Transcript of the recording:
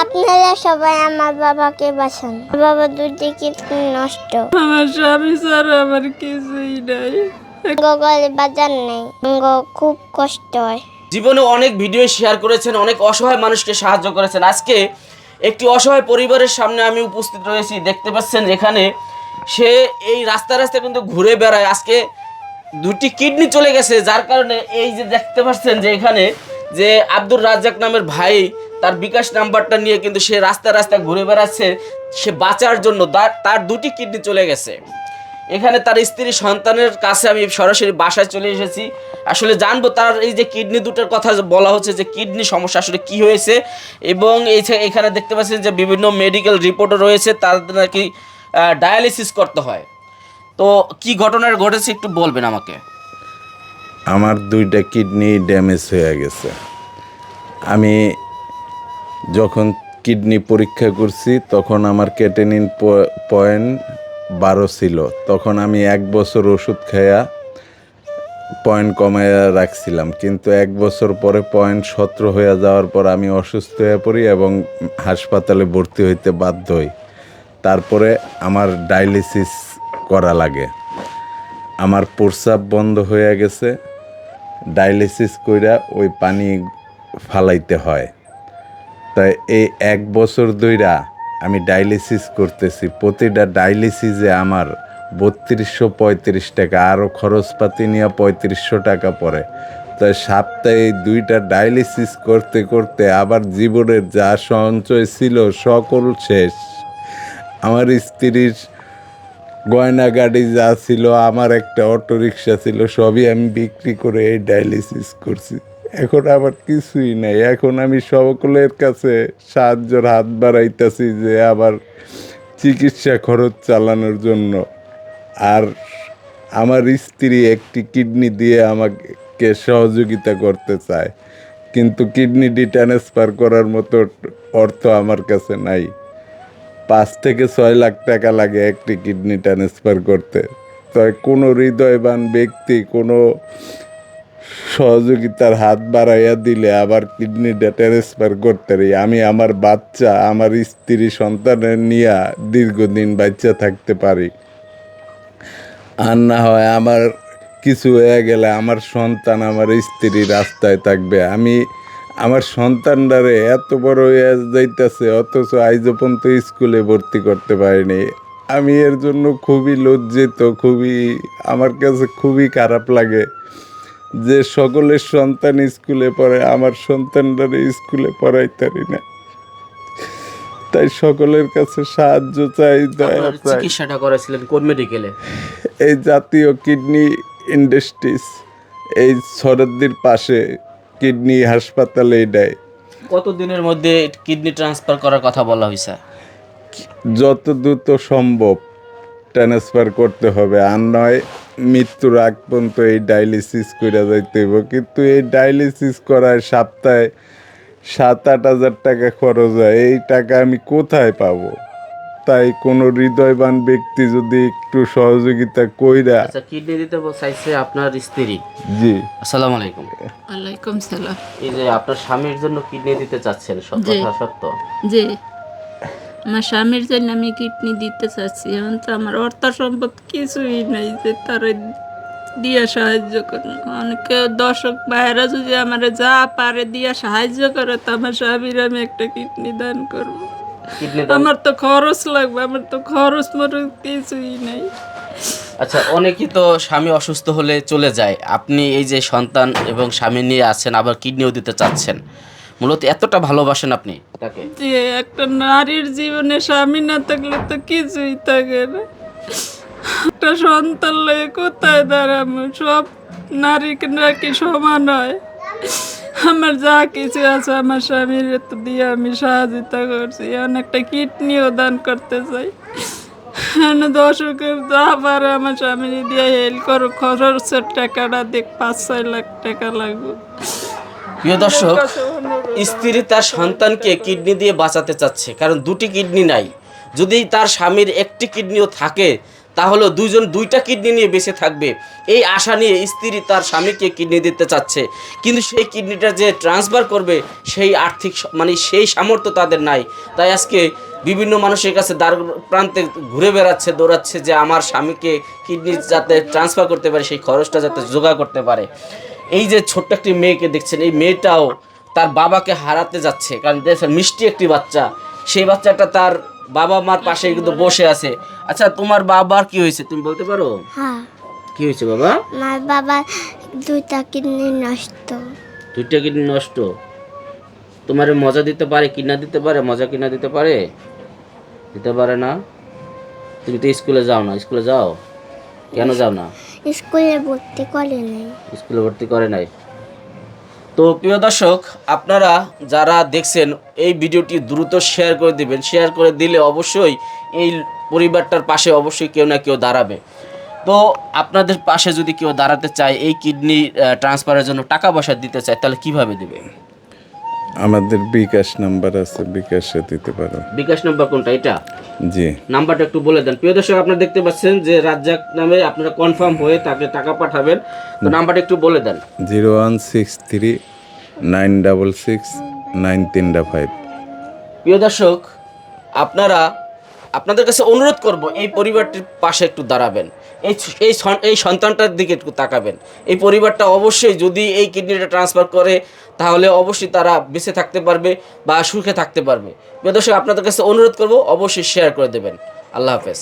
আপনারা সবাই আমার বাবাকে বাঁচান। আমার বাবা দুটি কিডনি নষ্ট। আমার স্বামী ছাড়া আমার কিছুই নাই। গগলে বাজার নেই। খুব কষ্ট হয়। জীবনে অনেক ভিডিও শেয়ার করেছেন অনেক অসহায় মানুষকে সাহায্য করেছেন। আজকে একটি অসহায় পরিবারের সামনে আমি উপস্থিত রয়েছি। দেখতে পাচ্ছেন এখানে সে এই রাস্তা রাস্তায় কিন্তু ঘুরে বেড়ায়। আজকে দুটি কিডনি চলে গেছে যার কারণে এই যে দেখতে পাচ্ছেন যে এখানে যে আব্দুর রাজ্জাক নামের ভাই, তার বিকাশ নাম্বারটা নিয়ে কিন্তু সে রাস্তা রাস্তায় ঘুরে বেড়াচ্ছে, সে বাঁচার জন্য তার- দুটি কিডনি চলে গেছে। এখানে তার স্ত্রী সন্তানের কাছে আমি সরাসরি বাসায় চলে এসেছি। আসলে জানব তার এই যে কিডনি দুটোর কথা বলা হচ্ছে যে কিডনি সমস্যা আসলে কি হয়েছে, এবং এই এখানে দেখতে পাচ্ছেন যে বিভিন্ন মেডিকেল রিপোর্টও রয়েছে তাদের নাকি ডায়ালিসিস করতে হয়। তো কি ঘটনার ঘটেছে একটু বলবেন আমাকে? আমার দুইটা কিডনি ড্যামেজ হয়ে গেছে। আমি যখন কিডনি পরীক্ষা করছি, তখন আমার কেটেনিন পয়েন্ট বারো ছিল। তখন আমি এক বছর ওষুধ খাইয়া পয়েন্ট কমাইয়া রাখছিলাম। কিন্তু এক বছর পরে পয়েন্ট সতেরো হয়ে যাওয়ার পর আমি অসুস্থ হয়ে পড়ি এবং হাসপাতালে ভর্তি হইতে বাধ্য হই। তারপরে আমার ডায়ালিসিস করা লাগে। আমার প্রস্রাব বন্ধ হয়ে গেছে। ডায়ালিসিস কইরা ওই পানি ফালাইতে হয়। তাই এই এক বছর ধইরা আমি ডায়ালিসিস করতেছি। প্রতিটা ডায়ালিসিসে আমার বত্রিশশো পঁয়ত্রিশ টাকা আরও খরচপাতি নিয়ে পঁয়ত্রিশশো টাকা পড়ে। তাই সপ্তাহে দুইটা ডায়ালিসিস করতে করতে আবার জীবনের যা সঞ্চয় ছিল সকল শেষ। আমার স্ত্রীর গয়না গাড়ি যা ছিল, আমার একটা অটো রিক্সা ছিল, সবই আমি বিক্রি করে এই ডায়ালিসিস করছি। এখন আমার কিছুই নাই। এখন আমি সকলের কাছে সাহায্যের হাত বাড়াইতেছি যে আবার চিকিৎসা খরচ চালানোর জন্য। আর আমার স্ত্রী একটি কিডনি দিয়ে আমাকে সহযোগিতা করতে চায়। কিন্তু কিডনিটি ট্রান্সফার করার মতো অর্থ আমার কাছে নাই। পাঁচ থেকে ছয় লাখ টাকা লাগে একটি কিডনি ট্রান্সফার করতে। তাই কোনো হৃদয়বান ব্যক্তি কোনো সহযোগিতার হাত বাড়াইয়া দিলে আবার কিডনিটা ট্রান্সফার করতে পারি আমি আমার বাচ্চা, আমার স্ত্রী, সন্তানের নিয়ে দীর্ঘদিন বাচ্চা থাকতে পারি। আর না হয় আমার কিছু হয়ে গেলে আমার সন্তান, আমার স্ত্রী রাস্তায় থাকবে। আমি আমার সন্তানটারে এত বড় হয়ে যাইতেছে অথচ আইজ পর্যন্ত স্কুলে ভর্তি করতে পারিনি। আমি এর জন্য খুবই লজ্জিত খুবই আমার কাছে খুবই খারাপ লাগে যে সকলের সন্তান স্কুলে পড়ে আমার সন্তানটারে স্কুলে পড়াইতারি না। তাই সকলের কাছে সাহায্য চাই দয়া চাই। চিকিৎসাটা করেছিলেন কোন মেডিকেলে এই জাতীয় কিডনি ইন্ডাস্ট্রিজ এই সরদ্দির পাশে কিডনি হাসপাতালে দেয়। কত দিনের মধ্যে কিডনি ট্রান্সফার করার কথা বলা হয়েছে যত দ্রুত সম্ভব ট্রান্সফার করতে হবে আর নয় মৃত্যুর আগ পর্যন্ত এই ডায়ালিসিস করে যাইতে হইব। কিন্তু এই ডায়ালিসিস করায় সপ্তাহে সাত আট হাজার টাকা খরচ হয় এই টাকা আমি কোথায় পাবো? তাই কোনো হৃদয়বান ব্যক্তি যদি একটু সহযোগিতা কইরা আচ্ছা কিডনি দিতে চাইছে আপনার স্ত্রী। জি। আসসালামু আলাইকুম। ওয়ালাইকুম সালাম। এই যে আপনার স্বামীর জন্য কিডনি দিতে চাচ্ছেন সত্য কথা সত্য? জি। আমার স্বামীর জন্য আমি কিডনি দিতে চাচ্ছি। এখন তো আমার অর্থ সম্পদ কিছুই নেই যে তারা দিয়া সাহায্য করুন। অনেকে দর্শক বাইরা যদি আমার যা পারে দিয়া সাহায্য করে তো আমার স্বামীর আমি একটা কিডনি দান করব। আমার তো খরচ লাগবে আমার তো খরচ মরচ কিছুই নেই। আচ্ছা অনেকেই তো স্বামী অসুস্থ হলে চলে যায়। আপনি এই যে সন্তান এবং স্বামী নিয়ে আছেন আবার কিডনিও দিতে চাচ্ছেন। মূলত এতটা ভালোবাসেন আপনি তাকে? যে একটা নারীর জীবনে স্বামী না থাকলে তো কিছুই থাকে না। একটা সন্তান লয়ে কোথায় দাঁড়াবো? সব নারীকে নাকি সমান হয়। আমার যা কিছু আছে আমার স্বামীর তো দিয়ে আমি সাহায্যতা করছি এখন একটা কিডনিও দান করতে চাই। দর্শকের যা পারে আমার স্বামী দিয়ে হেল্প করো খরচের টাকাটা দেখ পাঁচ ছয় লাখ টাকা লাগবে। প্রিয় দর্শক স্ত্রী তার সন্তানকে কিডনি দিয়ে বাঁচাতে চাচ্ছে কারণ দুটি কিডনি নাই। যদি তার স্বামীর একটি কিডনিও থাকে তাহলে দুইজন দুইটা কিডনি নিয়ে বেঁচে থাকবে। এই আশা নিয়ে স্ত্রী তার স্বামীকে কিডনি দিতে চাচ্ছে। কিন্তু সেই কিডনিটা যে ট্রান্সফার করবে, সেই আর্থিক মানে সেই সামর্থ্য তাদের নাই। তাই আজকে বিভিন্ন মানুষের কাছে দ্বার প্রান্তে ঘুরে বেড়াচ্ছে, দৌড়াচ্ছে যে আমার স্বামীকে কিডনি যাতে ট্রান্সফার করতে পারে, সেই খরচটা যাতে জোগাড় করতে পারে। এই যে ছোট্ট একটি মেয়েকে দেখছেন, এই মেয়েটাও তার বাবাকে হারাতে যাচ্ছে। কারণ দেখছেন, মিষ্টি একটি বাচ্চা। সেই বাচ্চাটা তার বাবা মার পাশে কিন্তু বসে আছে। আচ্ছা তোমার বাবার কি হয়েছে? তুমি বলতে পারো? হ্যাঁ। কি হয়েছে বাবা? আমার বাবার দুইটা কিডনি নষ্ট। দুইটা কিডনি নষ্ট? তোমার মজা দিতে পারে কিনা দিতে পারে মজা কিনা দিতে পারে? দিতে পারে না? তুমি তো স্কুলে যাও না। স্কুলে যাও? কেন যাও না? স্কুলে ভর্তি করে নাই। স্কুলে ভর্তি করে নাই? তো প্রিয় দর্শক, আপনারা যারা দেখছেন এই ভিডিওটি দ্রুত শেয়ার করে দিবেন। শেয়ার করে দিলে অবশ্যই এই পরিবারটার পাশে অবশ্যই কেউ না কেউ দাঁড়াবে। তো আপনাদের পাশে যদি কেউ দাঁড়াতে চায়, এই কিডনি ট্রান্সফারের জন্য টাকা পয়সা দিতে চায়, তাহলে কীভাবে দেবে? আমাদের বিকাশ নাম্বার আছে বিকাশে দিতে পারো। বিকাশ নাম্বার কোনটা? এটা? জি। নাম্বারটা একটু বলে দেন। প্রিয় দর্শক আপনারা দেখতে পাচ্ছেন যে রাজ্জাক নামে আপনারা কনফার্ম হয়ে তাকে টাকা পাঠাবেন। তো নাম্বারটা একটু বলে দেন। Zero one six three nine double six nine তিনটা ফাইভ। প্রিয় দর্শক আপনারা আপনাদের কাছে অনুরোধ করব এই পরিবারটির পাশে একটু দাঁড়াবেন। এই এই এই সন্তানটার দিকে একটু তাকাবেন। এই পরিবারটা অবশ্যই যদি এই কিডনিটা ট্রান্সফার করে, তাহলে অবশ্যই তারা বেঁচে থাকতে পারবে বা সুখে থাকতে পারবে। দর্শক, আপনাদের কাছে অনুরোধ করব, অবশ্যই শেয়ার করে দেবেন। আল্লাহ হাফেজ।